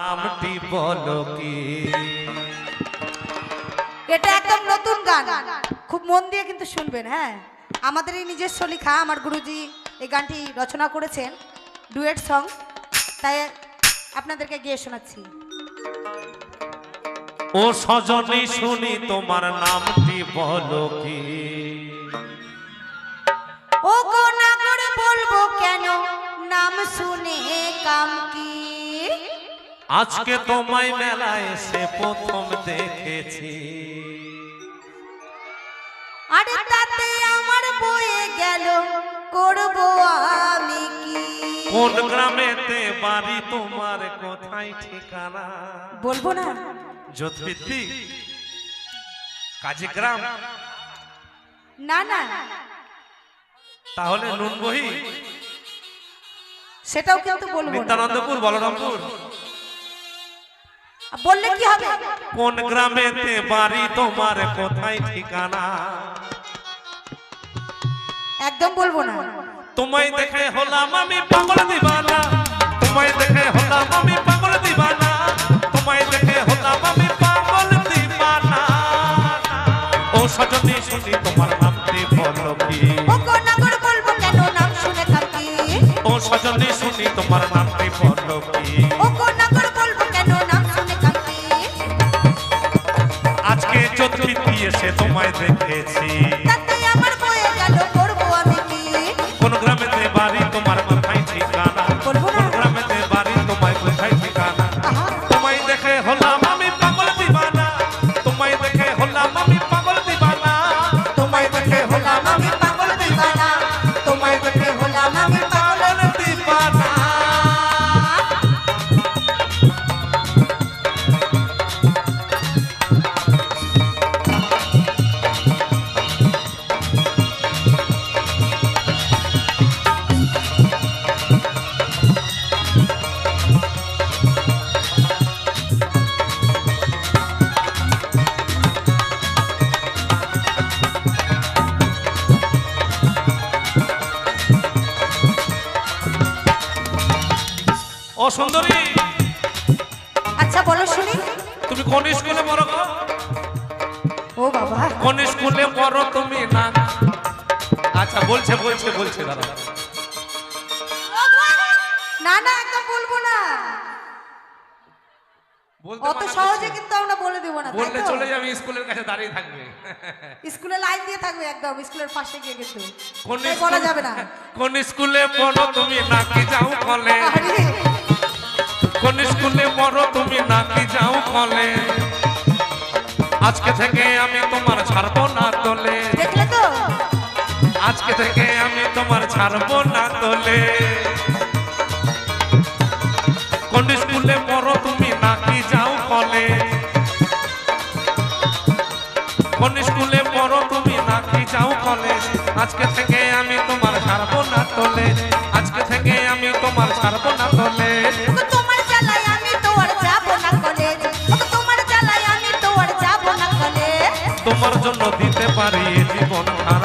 নামটি বলো কি? এটা একদম নতুন গান। খুব মন দিয়ে কিন্তু শুনবেন হ্যাঁ। আমাদের এই নিজস্ব লেখা আমার গুরুজি এই গানটি রচনা করেছেন ডুয়েট সং। তাই আপনাদেরকে গিয়ে শোনাচ্ছি। ও সজনী শুনি তোমার নামটি বলো কি? ও গো নাগর বলব কেন? নাম শুনে কাম কি? আজকে তোমায় মেলায় এসে প্রথম দেখেছি। আরে তাতে আমার বয়ে গেল করব আমি কি? কোন গ্রামেতে বাড়ি তোমার কোথায় ঠিকানা? বলব না। জ্যোতির্থী কাজী গ্রাম। না না। তাহলে নুনবহি। সেটাও কিন্তু বলব নিত্যানন্দপুর বলরামপুর। বললে কি হবে? কোন গ্রামেতে বাড়ি তোমার কোথায় ঠিকানা? একদম বলব না। তোমায় দেখে হলাম আমি পাগল দিবানা। তোমায় দেখে হলাম আমি পাগল দিবানা। তোমায় দেখে হলাম আমি পাগল দিবানা। ও সজনী শুনি তোমার নামটি বলো কি? ও নাগর বলব কেন? নাম শুনে থাকি। ও সজনী শুনি তোমার নামটি বলো তোমায় দেখেছি সুন্দরী। আচ্ছা বলো শুনি। তুমি কোন স্কুলে পড়ো গো? ও বাবা। কোন স্কুলে পড়ো তুমি না? আচ্ছা বলছে বলছে বলছে দাদা না না একদম বলব না। অত সহজে কিন্তু আমরা বলে দেবো না বললে? চলে যাবে স্কুলের কাছে দাঁড়িয়ে থাকবে। স্কুলে লাইন দিয়ে থাকবে একদম স্কুলের পাশে গিয়ে কিন্তু। কোন বলা যাবে না। কোন স্কুলে পড়ো তুমি নাকি যাও কলে। কোন স্কুলে পড়ো তুমি নাকি যাও কলে। আজকে থেকে আমি তোমার ছাড়বো না তোলে দেখলে তো? আজকে থেকে আমি তোমার ছাড়বো না তোলে কলে কোন স্কুলে পড়ো তুমি নাকি যাও কলে? আজকে থেকে আমি তোমার ছাড়বো না তোলে। আজকে থেকে আমি তোমার ছাড়বো না তোলে। তোমার জ্বালায় আমি তো আর যাব না কলেজ তোমার জ্বালায় আমি তো আর যাব না কলেজ তোমার জন্য দিতে পারি জীবন খানা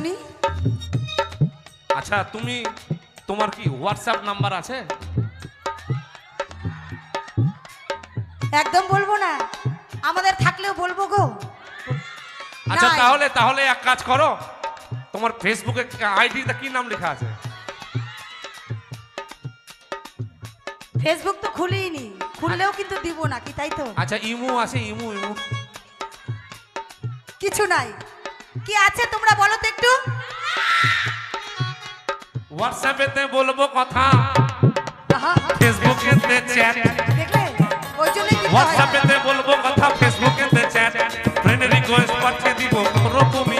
শুনি। আচ্ছা তুমি তোমার কি হোয়াটসঅ্যাপ নাম্বার আছে? একদম বলব না। আমাদের থাকলেও বলব গো। আচ্ছা নাই। তাহলে তাহলে এক কাজ করো। তোমার ফেসবুকে আইডিটা কি নাম লেখা আছে? ফেসবুক তো খুলিনি। খুললেও কিন্তু দিব না কি তাই তো? আচ্ছা ইমু আছে ইমু ইমু। কিছু নাই। কি আছে তোমরা বলো তো একটু? হোয়াটসঅ্যাপেতে বলব কথা। ফেসবুকে ফেসবুকেতে চ্যাট দেখলে? ওই হয়। হোয়াটসঅ্যাপেতে বলব কথা ফেসবুকেতে চ্যাট ফ্রেন্ড রিকোয়েস্ট পাঠিয়ে দিব তুমি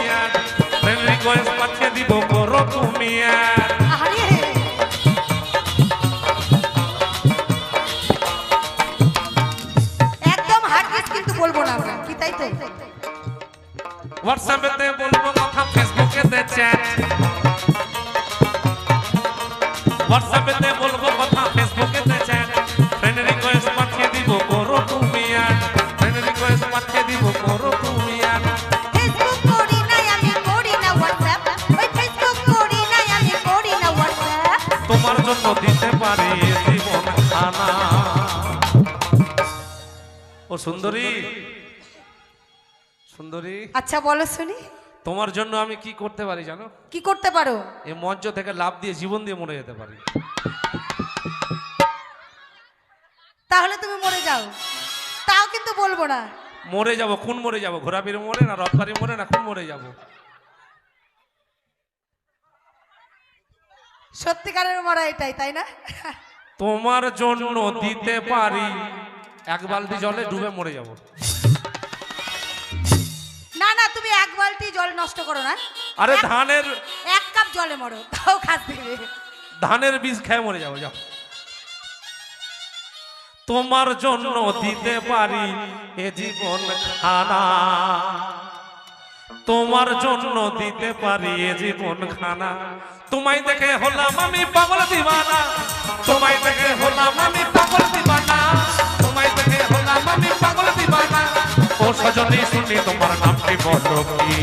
হোয়াটসঅ্যাপেতে বলব কথা ফেসবুকেতে চ্যাট হোয়াটসঅ্যাপেতে বলব কথা ফেসবুকেতে চ্যাট ফ্রেন্ড রিকোয়েস্ট পাঠিয়ে দিব করো তুমি আর ফ্রেন্ড রিকোয়েস্ট পাঠিয়ে দিব করো তুমি আর ফেসবুক করি নাই আমি করি না হোয়াটসঅ্যাপ ওই ফেসবুক করি নাই আমি করি না হোয়াটসঅ্যাপ তোমার জন্য দিতে পারি এ জীবন খানা ও সুন্দরী সুন্দরী। আচ্ছা বলো শুনি। তোমার জন্য আমি কি করতে পারি জানো? কি করতে পারো? এই মঞ্চ থেকে লাভ দিয়ে জীবন দিয়ে মরে যেতে পারি। তাহলে তুমি মরে যাও। তাও কিন্তু বলব না। মরে যাব কোন মরে যাব ঘোরাপির মরে না রথবাড়ি মরে না কোন মরে যাব। সত্যিকারের মরা এটাই তাই না? তোমার জন্য দিতে পারি। এক বালতি জলে ডুবে মরে যাব। জল নষ্ট করো না। আরে ধানের এক কাপ জলে মরো তাও খাস দেবে। ধানের বীজ খেয়ে মরে যাব যাও। তোমার জন্য দিতে পারি এ জীবন খানা। তোমার জন্য দিতে পারি এ জীবন খানা। তোমায় দেখে হলাম আমি পাগল দিবানা। তোমায় দেখে হলাম আমি পাগল দিবানা। তোমার নামটি বলো কি?